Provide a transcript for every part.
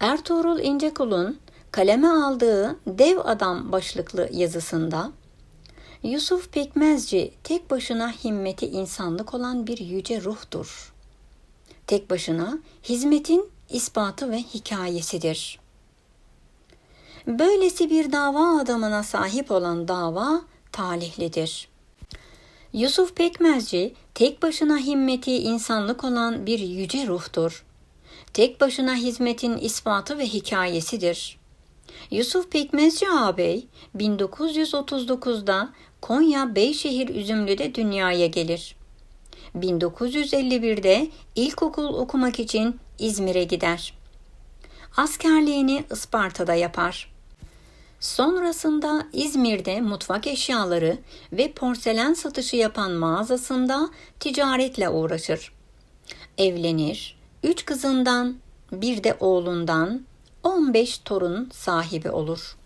Ertuğrul İncekul'un kaleme aldığı Dev Adam başlıklı yazısında Yusuf Pekmezci tek başına himmeti insanlık olan bir yüce ruhtur. Tek başına hizmetin ispatı ve hikayesidir. Böylesi bir dava adamına sahip olan dava talihlidir. Yusuf Pekmezci tek başına himmeti insanlık olan bir yüce ruhtur. Tek başına hizmetin ispatı ve hikayesidir. Yusuf Pekmezci ağabey 1939'da Konya Beyşehir Üzümlü'de dünyaya gelir. 1951'de ilkokul okumak için İzmir'e gider. Askerliğini Isparta'da yapar. Sonrasında İzmir'de mutfak eşyaları ve porselen satışı yapan mağazasında ticaretle uğraşır. Evlenir, üç kızından, bir de oğlundan 15 torun sahibi olur.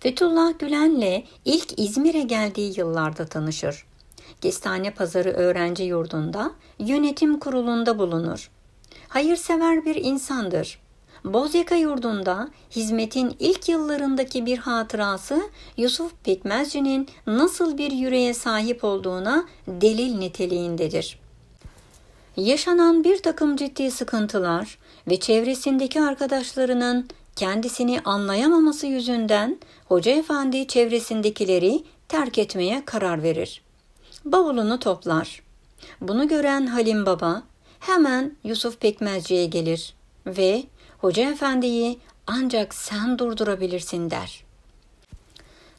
Fethullah Gülen'le ilk İzmir'e geldiği yıllarda tanışır. Kestane Pazarı Öğrenci Yurdu'nda yönetim kurulunda bulunur. Hayırsever bir insandır. Bozyaka Yurdu'nda hizmetin ilk yıllarındaki bir hatırası Yusuf Pekmezci'nin nasıl bir yüreğe sahip olduğuna delil niteliğindedir. Yaşanan bir takım ciddi sıkıntılar ve çevresindeki arkadaşlarının kendisini anlayamaması yüzünden Hoca Efendi çevresindekileri terk etmeye karar verir. Bavulunu toplar. Bunu gören Halim Baba hemen Yusuf Pekmezci'ye gelir ve Hoca Efendi'yi ancak sen durdurabilirsin der.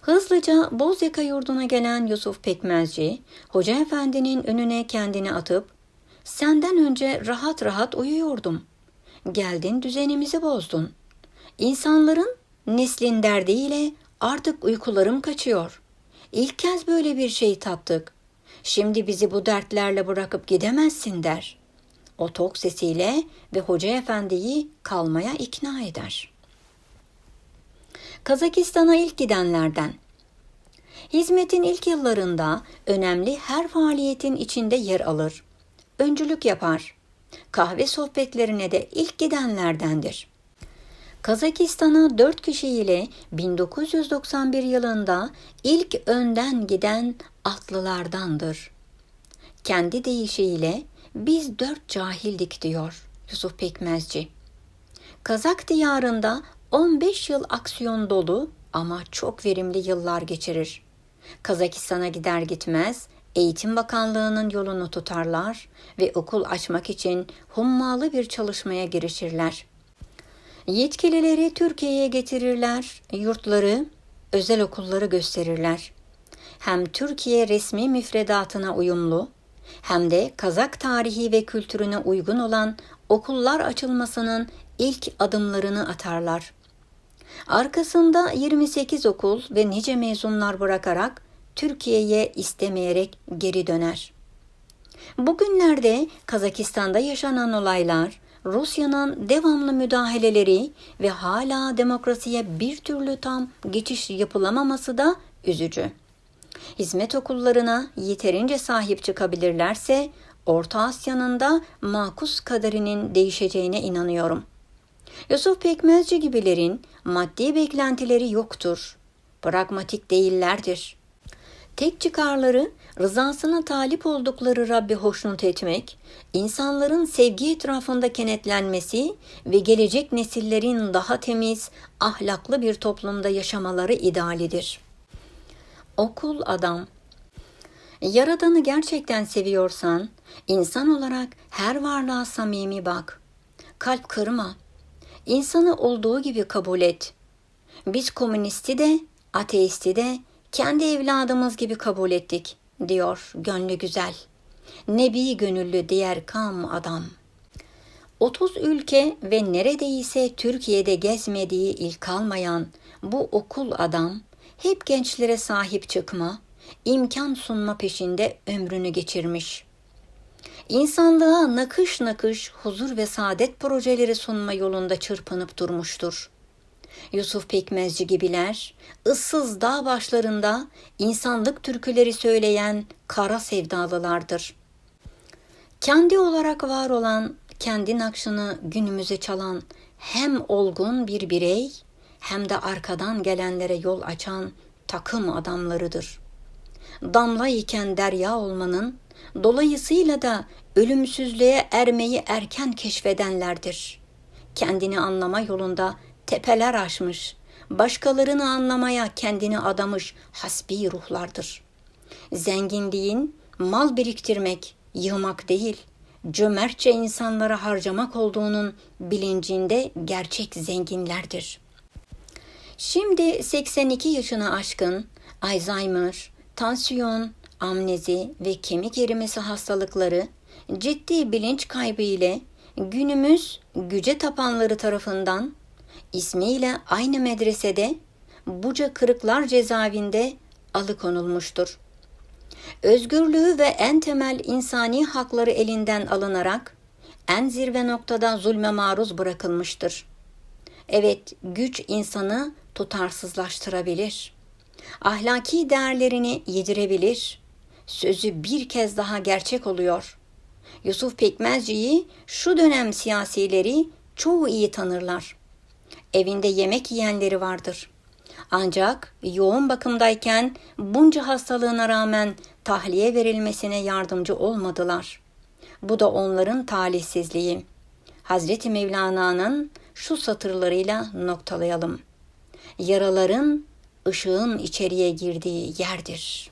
Hızlıca Bozyaka yurduna gelen Yusuf Pekmezci, Hoca Efendi'nin önüne kendini atıp, senden önce rahat rahat uyuyordum. Geldin düzenimizi bozdun. İnsanların neslin derdiyle artık uykularım kaçıyor. İlk kez böyle bir şey tattık. Şimdi bizi bu dertlerle bırakıp gidemezsin der. O tok sesiyle ve Hoca Efendi'yi kalmaya ikna eder. Kazakistan'a ilk gidenlerden. Hizmetin ilk yıllarında önemli her faaliyetin içinde yer alır. Öncülük yapar. Kahve sohbetlerine de ilk gidenlerdendir. Kazakistan'a 4 kişiyle 1991 yılında ilk önden giden atlılardandır. Kendi deyişiyle biz dört cahildik diyor Yusuf Pekmezci. Kazak diyarında 15 yıl aksiyon dolu ama çok verimli yıllar geçirir. Kazakistan'a gider gitmez Eğitim Bakanlığı'nın yolunu tutarlar ve okul açmak için hummalı bir çalışmaya girişirler. Yetkilileri Türkiye'ye getirirler, yurtları, özel okulları gösterirler. Hem Türkiye resmi müfredatına uyumlu, hem de Kazak tarihi ve kültürüne uygun olan okullar açılmasının ilk adımlarını atarlar. Arkasında 28 okul ve nice mezunlar bırakarak Türkiye'ye istemeyerek geri döner. Bugünlerde Kazakistan'da yaşanan olaylar, Rusya'nın devamlı müdahaleleri ve hala demokrasiye bir türlü tam geçiş yapılamaması da üzücü. Hizmet okullarına yeterince sahip çıkabilirlerse Orta Asya'nın da makus kaderinin değişeceğine inanıyorum. Yusuf Pekmezci gibilerin maddi beklentileri yoktur. Pragmatik değillerdir. Tek çıkarları rızasına talip oldukları Rabbi hoşnut etmek, insanların sevgi etrafında kenetlenmesi ve gelecek nesillerin daha temiz, ahlaklı bir toplumda yaşamaları idealidir. Okul adam Yaradanı gerçekten seviyorsan, insan olarak her varlığa samimi bak. Kalp kırma. İnsanı olduğu gibi kabul et. Biz komünisti de, ateisti de kendi evladımız gibi kabul ettik, diyor gönlü güzel. Nebi gönüllü diğer kam adam. 30 ülke ve neredeyse Türkiye'de gezmediği ilk kalmayan bu okul adam hep gençlere sahip çıkma, imkan sunma peşinde ömrünü geçirmiş. İnsanlığa nakış nakış huzur ve saadet projeleri sunma yolunda çırpınıp durmuştur. Yusuf Pekmezci gibiler, ıssız dağ başlarında insanlık türküleri söyleyen kara sevdalılardır. Kendi olarak var olan, kendi nakşını günümüze çalan hem olgun bir birey hem de arkadan gelenlere yol açan takım adamlarıdır. Damla iken derya olmanın, dolayısıyla da ölümsüzlüğe ermeyi erken keşfedenlerdir. Kendini anlama yolunda tepeler aşmış, başkalarını anlamaya kendini adamış hasbi ruhlardır. Zenginliğin mal biriktirmek, yığmak değil, cömertçe insanlara harcamak olduğunun bilincinde gerçek zenginlerdir. Şimdi 82 yaşını aşkın Alzheimer, tansiyon, amnezi ve kemik erimesi hastalıkları ciddi bilinç kaybı ile günümüz güce tapanları tarafından ismiyle aynı medresede Buca Kırıklar cezaevinde alıkonulmuştur. Özgürlüğü ve en temel insani hakları elinden alınarak en zirve noktada zulme maruz bırakılmıştır. Evet, güç insanı tutarsızlaştırabilir. Ahlaki değerlerini yedirebilir. Sözü bir kez daha gerçek oluyor. Yusuf Pekmezci'yi şu dönem siyasileri çoğu iyi tanırlar. Evinde yemek yiyenleri vardır. Ancak yoğun bakımdayken bunca hastalığına rağmen tahliye verilmesine yardımcı olmadılar. Bu da onların talihsizliği. Hazreti Mevlana'nın şu satırlarıyla noktalayalım. Yaraların ışığın içeriye girdiği yerdir.''